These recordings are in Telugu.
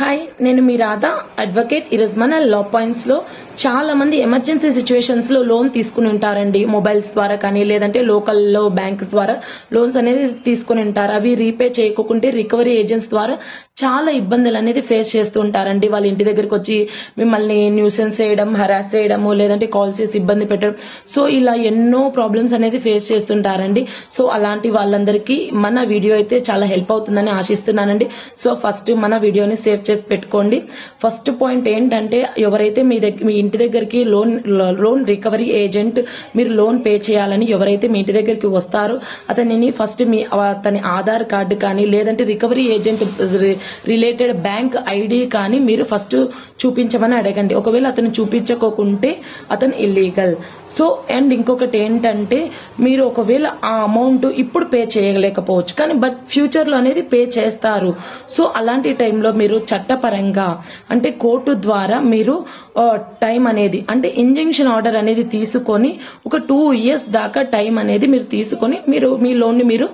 హాయ్ నేను మీ రాధా అడ్వకేట్ ఈరోజు మన లా పాయింట్స్లో చాలా మంది ఎమర్జెన్సీ సిచ్యువేషన్స్లో లోన్ తీసుకుని ఉంటారండి. మొబైల్స్ ద్వారా కానీ లేదంటే లోకల్లో బ్యాంక్స్ ద్వారా లోన్స్ అనేది తీసుకుని ఉంటారు. అవి రీపే చేయకుంటే రికవరీ ఏజెంట్స్ ద్వారా చాలా ఇబ్బందులు అనేది ఫేస్ చేస్తూ ఉంటారండి. వాళ్ళ ఇంటి దగ్గరికి వచ్చి మిమ్మల్ని న్యూసెన్స్ చేయడం హరాస్ చేయడము లేదంటే కాల్ చేసి ఇబ్బంది పెట్టడం. సో ఇలా ఎన్నో ప్రాబ్లమ్స్ అనేది ఫేస్ చేస్తుంటారండి. సో అలాంటి వాళ్ళందరికీ మన వీడియో అయితే చాలా హెల్ప్ అవుతుందని ఆశిస్తున్నానండి. సో ఫస్ట్ మన వీడియోని సేవ్ చేసి పెట్టుకోండి. ఫస్ట్ పాయింట్ ఏంటంటే ఎవరైతే మీ దగ్గర మీ ఇంటి దగ్గరికి లోన్ లోన్ రికవరీ ఏజెంట్ మీరు లోన్ పే చేయాలని ఎవరైతే మీ ఇంటి దగ్గరికి వస్తారో అతనిని ఫస్ట్ మీ అతని ఆధార్ కార్డు కానీ లేదంటే recovery agent related bank ID కానీ మీరు ఫస్ట్ చూపించమని అడగండి. ఒకవేళ అతను చూపించకోకుంటే అతను ఇల్లీగల్ సో అండ్ ఇంకొకటి ఏంటంటే మీరు ఒకవేళ ఆ అమౌంట్ ఇప్పుడు పే చేయలేకపోవచ్చు. కానీ బట్ ఫ్యూచర్లో అనేది పే చేస్తారు. సో అలాంటి టైంలో మీరు చట్టపరంగా అంటే కోర్టు ద్వారా మీరు టైం అనేది అంటే ఇంజంక్షన్ ఆర్డర్ అనేది తీసుకొని ఒక టూ ఇయర్స్ దాకా టైం అనేది మీరు తీసుకొని మీరు మీ లోన్ని మీరు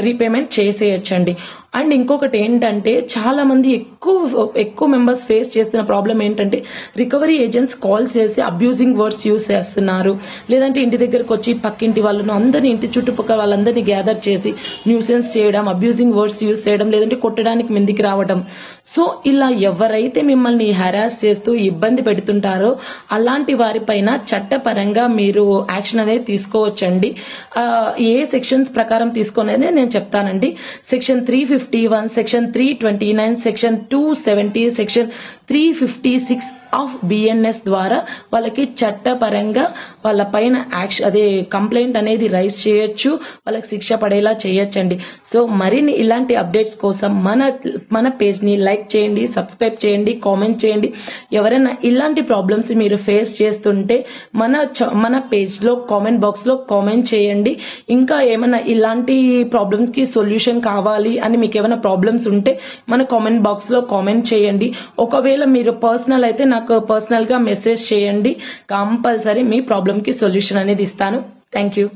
రీపేమెంట్ చేసేయచ్చండి. అండ్ ఇంకొకటి ఏంటంటే చాలామంది ఎక్కువ ఎక్కువ మెంబర్స్ ఫేస్ చేస్తున్న ప్రాబ్లం ఏంటంటే రికవరీ ఏజెంట్స్ కాల్స్ చేసి అబ్యూజింగ్ వర్డ్స్ యూస్ చేస్తున్నారు. లేదంటే ఇంటి దగ్గరకు వచ్చి పక్కింటి వాళ్ళను అందరినీ ఇంటి చుట్టుపక్కల వాళ్ళందరినీ గ్యాదర్ చేసి న్యూసెన్స్ చేయడం అబ్యూజింగ్ వర్డ్స్ యూస్ చేయడం లేదంటే కొట్టడానికి మిందికి రావడం. సో ఇలా ఎవరైతే మిమ్మల్ని హెరాస్ చేస్తూ ఇబ్బంది పెడుతుంటారో అలాంటి వారిపైన చట్టపరంగా మీరు యాక్షన్ అనేది తీసుకోవచ్చండి. ఏ సెక్షన్స్ ప్రకారం తీసుకోనేది నేను చెప్తానండి. Section three fifty 351 section 329 section 270 section 356 of BNS ద్వారా వాళ్ళకి చట్టపరంగా వాళ్ళ పైన యాక్షన్ అదే కంప్లైంట్ అనేది రైజ్ చేయొచ్చు వాళ్ళకి శిక్ష పడేలా చేయొచ్చండి. సో మరిన్ని ఇలాంటి అప్డేట్స్ కోసం మన మన పేజ్ని లైక్ చేయండి సబ్స్క్రైబ్ చేయండి కామెంట్ చేయండి. ఎవరైనా ఇలాంటి ప్రాబ్లమ్స్ మీరు ఫేస్ చేస్తుంటే మన చ- మన పేజ్లో కామెంట్ బాక్స్లో కామెంట్ చేయండి. ఇంకా ఏమైనా ఇలాంటి ప్రాబ్లమ్స్కి సొల్యూషన్ కావాలి అని మీకు ఏమైనా ప్రాబ్లమ్స్ ఉంటే మన కామెంట్ బాక్స్లో కామెంట్ చేయండి. ఒకవేళ మీరు పర్సనల్ అయితే నాకు పర్సనల్గా మెసేజ్ చేయండి. కంపల్సరీ మీ ప్రాబ్లమ్కి సొల్యూషన్ అనేది ఇస్తాను. Thank you